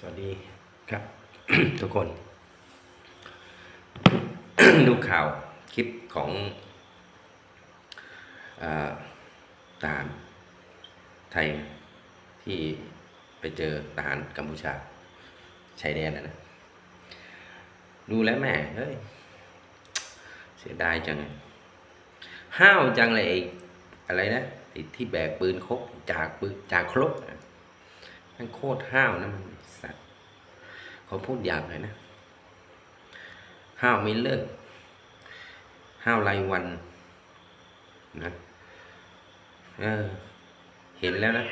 สวัสดีครับ ทุกคน ดูข่าวคลิปของอาทหารไทยที่ไปเจอทหารกัมพูชาชายแดนนะนะดูแล้วแม่เฮ้ย เสียดายจัง ห้าวจังเลยไอ้อะไรนะไอ้ที่แบกปืนคกจากปืนจากครกอะ มันโคตรห้าวนะมันสัตว์ขาพูดหยาบเลยนะ ห้าวไม่เลิก ห้าวรายวันนะเออ เห็นแล้วนะ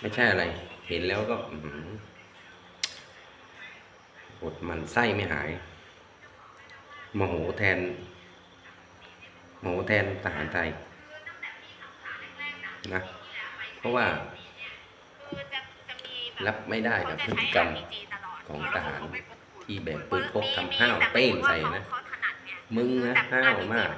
ไม่ใช่อะไร เห็นแล้วก็หืออดมันไส้ไม่หายโมโหแทนโมโหแทนทหารไทยนะ เพราะว่า รับไม่ได้กับพฤติกรรมของทหารที่แบกปืนพกทำห้าวเป้งใส่นะ มึงนะห้าวมาก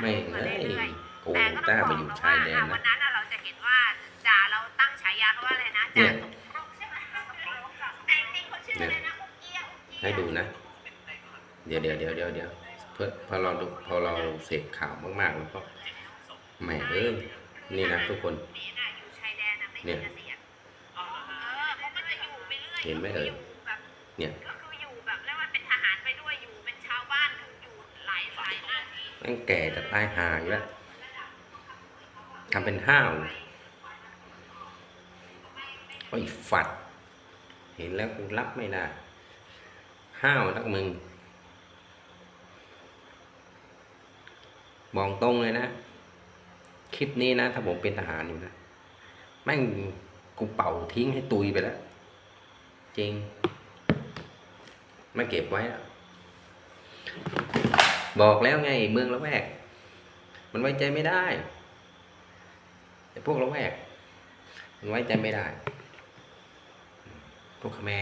ไม่เอ้ยโกงต้าไปอยู่ชายแดนวันะนนั้นน่ะเราจะเห็นว่าจ่าเราตั้งฉายาเขาว่าอะไรนะเนี่จ่ายสมรบใช่ไหมแต่จริงๆเขาชื่ออะไรนะอุกเกี้ยวอุกเกี้ยวให้ดูนะ เดี๋ยวเดี๋ยวเดี๋ยวเดี๋ยวเดี๋ยวเพื่อพอเราดูพอเราเสพข่าวมากๆแล้วก็แหมเอ้ยนี่นะทุกคนนี่น่ะอยู่ชายแดนนะไม่เนี่มีย เกษียณเออเขาก็จะอยู่ไป เรื่อยเห็นไหมเอ่ยอยู่แบบเนี่ยก็คืออยู่แบบเรียกว่าเป็นทหารไปด้วยอยู่เป็นชาวบ้านคืออยู่หลายฝ่ายหน้าที่แม่งแก่จะตายห่าอยู่แล้วทำเป็นห้าวโอ้ยฝัด เห็นแล้วกูรับไม่ได้ห้าวนักมึงมองตรงเลยนะ คลิปนี้นะ ถ้าผมเป็นทหารอยู่นะ แม่งกูเป่าทิ้งให้ตุยไปแล้ว จริง ไม่เก็บไว้ บอกแล้วไงเมืองละแวก มันไว้ใจไม่ได้แต่พวกละแวก มันไว้ใจไม่ได้ พวกขแม่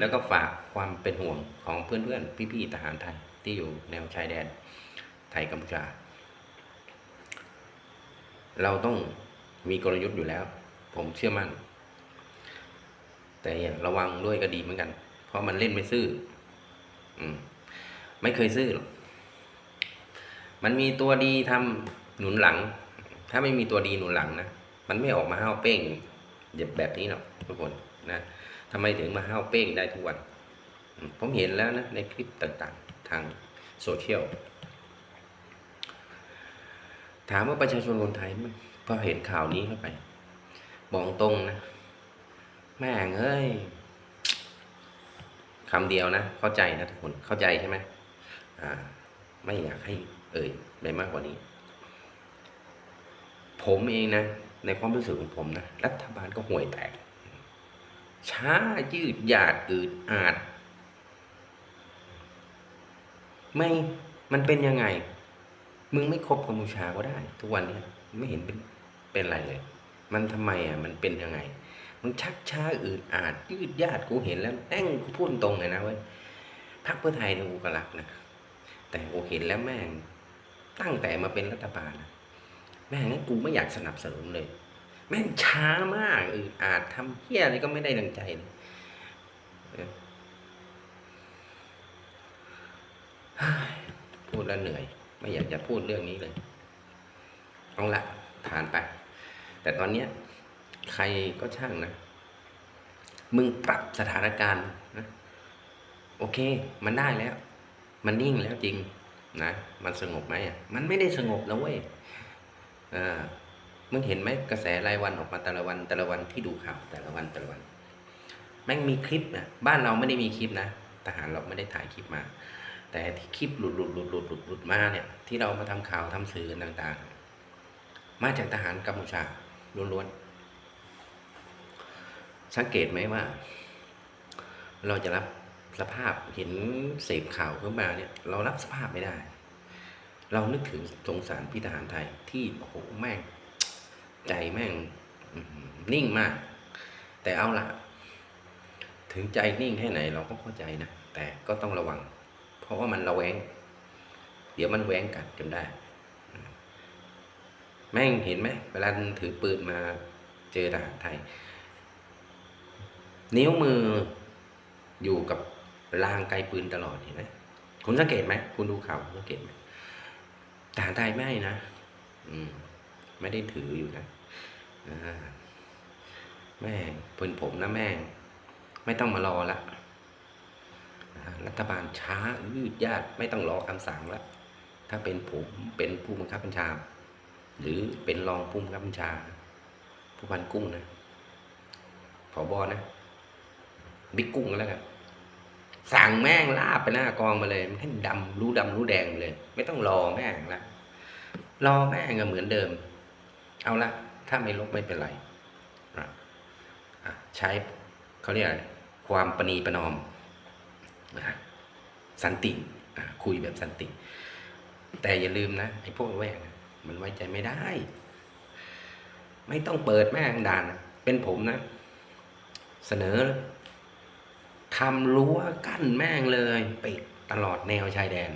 แล้วก็ฝากความเป็นห่วงของเพื่อนๆ พี่ๆทหารไทยที่อยู่แนวชายแดนไทยกัมพูชา เราต้องมีกลยุทธ์อยู่แล้ว ผมเชื่อมั่น แต่ระวังด้วยก็ดีเหมือนกัน เพราะมันเล่นไม่ซื่อ อืม ไม่เคยซื่อหรอกมันมีตัวดีทำหนุนหลัง ถ้าไม่มีตัวดีหนุนหลังนะมันไม่ออกมาห้าวเป้งแบบนี้หรอกทุกคนนะทำไมถึงมาห้าวเป้งได้ทุกวัน ผมเห็นแล้วนะในคลิปต่างๆ ทางโซเชียลถามว่าประชาชนคนไทยมันพอเห็นข่าวนี้เข้าไปบอกตรงนะ แม่งเอ้ยคำเดียวนะ เข้าใจนะทุกคนเข้าใจใช่ไหมอ่า ไม่อยากให้ เอ่ยไปมากกว่านี้ ผมเองนะ ในความรู้สึกของผมนะ รัฐบาลก็ห่วยแตก ช้ายืดหยาดอืดอาด ไม่มันเป็นยังไง มึงไม่คบกัมพูชาก็ได้ ทุกวันนี้ไม่เห็นเป็นเป็นอะไรเลย มันทำไมอะ มันเป็นยังไง มึงชักช้าอืดอาดยืดยาดกูเห็นแล้วแม่งกูพูดตรงเลยนะเว้ยพรรคเพื่อไทยเนี่ยกูก็รักนะแต่กูเห็นแล้วแม่งตั้งแต่มาเป็นรัฐบาลนะแม่งงั้นกูไม่อยากสนับสนุนเลย แม่งช้ามากอืดอาดทำเฮี้ยอะไรก็ไม่ได้ดังใจเลยเออเฮ้ยพูดแล้วเหนื่อย ไม่อยากจะพูดเรื่องนี้เลยเอาละผ่านไป แต่ตอนเนี้ย ใครก็ช่างนะ มึงปรับสถานการณ์นะโอเค มันได้แล้ว มันนิ่งแล้วจริงนะ มันสงบไหมอะ มันไม่ได้สงบนะเว้ยอ่ามึงเห็นไหมกระแสรายวันออกมาแต่ละวันแต่ละวันที่ดูข่าวแต่ละวันแต่ละวัน แม่งมีคลิปนะบ้านเราไม่ได้มีคลิปนะทหารเราไม่ได้ถ่ายคลิปมา แต่ที่คลิปหลุดหลุดหลุดหลุดหลุดหลุดมาเนี่ย ที่เรามาทำข่าวทำสื่อต่าง ๆ มาจากทหารกัมพูชาล้วนๆ สังเกตไหมว่า เราจะรับสภาพเห็นเสพข่าวขึ้นมาเนี่ย เรารับสภาพไม่ได้ เรานึกถึงสงสารพี่ทหารไทยที่โอ้โหแม่ง ใจแม่งนิ่งมาก แต่เอาละถึงใจนิ่งแค่ไหนเราก็เข้าใจนะ แต่ก็ต้องระวัง เพราะว่ามันระแวง เดี๋ยวมันแหวงกัดจนได้ แม่งเห็นไหมเวลาถือปืนมาเจอทหารไทย นิ้วมืออยู่กับรางไกลปืนตลอดเห็นไหมคุณสังเกตไหมคุณดูข่าวสังเกตไหมทหารไทยไม่นะ อืม ไม่ได้ถืออยู่นะอแม่เพื่อนผมนะแม่ไม่ต้องมารอละรัฐบาลช้ายืดยาดไม่ต้องรอคำสั่งละถ้าเป็นผมเป็นผู้บังคับบัญชา หรือเป็นรองผู้บังคับบัญชา ผู้พันกุ้งนะผอบอนะ บิ๊กกุ้งแล้วกันสั่งแม่งลาบไปหน้ากองมาเลยมันให้ดำรู้ดำรู้แดงไปเลย ไม่ต้องรอแม่งละรอแม่งก็เหมือนเดิม เอาละถ้าไม่ลบไม่เป็นไรใช้เขาเรียกความประนีประนอมสันติคุยแบบสันติ แต่อย่าลืมนะไอ้พวกแวกมันไว้ใจไม่ได้ ไม่ต้องเปิดแม่งด่าน เป็นผมนะ เสนอ ทำรั้วกั้นแม่งเลยปิดตลอดแนวชายแดน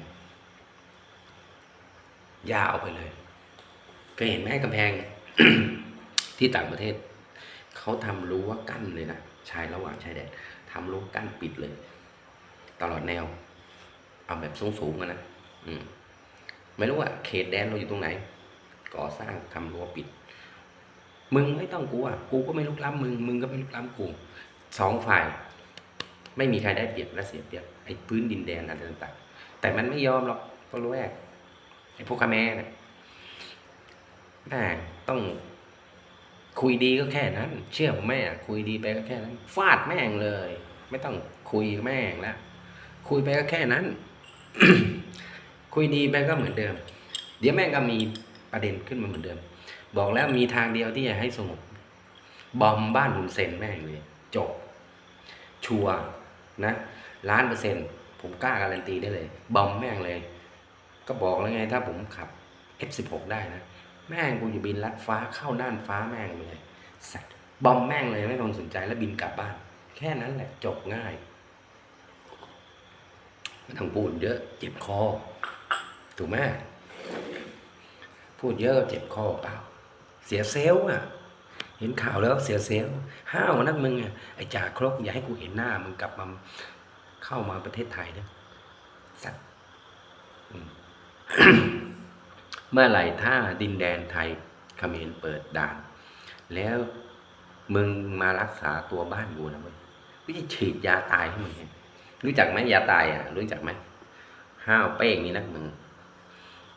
ยาวไปเลยเคยเห็นไหมกำแพงที่ต่างประเทศ เขาทำรั้วกั้นเลยนะชายระหว่างชายแดนทำรั้วกั้นปิดเลย ตลอดแนว เอาแบบสูงๆอะนะอืมไม่รู้ว่าเขตแดนเราอยู่ตรงไหน ก่อสร้างทำรั้วปิด มึงไม่ต้องกลัวกูก็ไม่ลุกล้ำมึง มึงก็ไม่ลุกล้ำกูสองฝ่าย ไม่มีใครได้เปรียบและเสียเปรียบไอ้พื้นดินแดนอะไรต่างๆ แต่มันไม่ยอมหรอกก็รู้แรกไอ้พวกคาแม่นะแม่งต้องคุยดีก็แค่นั้น เชื่อผมแม่คุยดีไปก็แค่นั้น ฟาดแม่งเลย ไม่ต้องคุยแม่งแล้วคุยไปก็แค่นั้น คุยดีไปก็เหมือนเดิม เดี๋ยวแม่งก็มีประเด็นขึ้นมาเหมือนเดิม บอกแล้วมีทางเดียวที่จะให้สงบบอมบ้านหุนเซนแม่งเลย จบ ชัวร์ นะล้านเปอร์เซ็นต์ผมกล้าการันตีได้เลย บอมแม่งเลย ก็บอกแล้วไงถ้าผมขับ F16 ได้นะ แม่งกูอยู่บินลัดฟ้าเข้าน่านฟ้าแม่งเลยสัตว์บอมแม่งเลยไม่ต้องสนใจแล้วบินกลับบ้าน แค่นั้นแหละจบง่ายไม่ต้องพูดเยอะเจ็บคอ ถูกไหมพูดเยอะเจ็บคอเปล่า เสียเซลล์อะ เห็นข่าวแล้วเสียเซลล์ห้าวนักมึงไอ้จ่าครกอย่าให้กูเห็นหน้ามึงกลับมาเข้ามาประเทศไทยนะสัตว์เมื่อไหร่ถ้าดินแดนไทยเขมรเปิดด่าน แล้วมึงมารักษาตัวบ้านกูนะมึงกูจะฉีดยาตายให้มึงรู้จักไหมยาตายอะ รู้จักไหมห้าวเป้งนี่นะมึง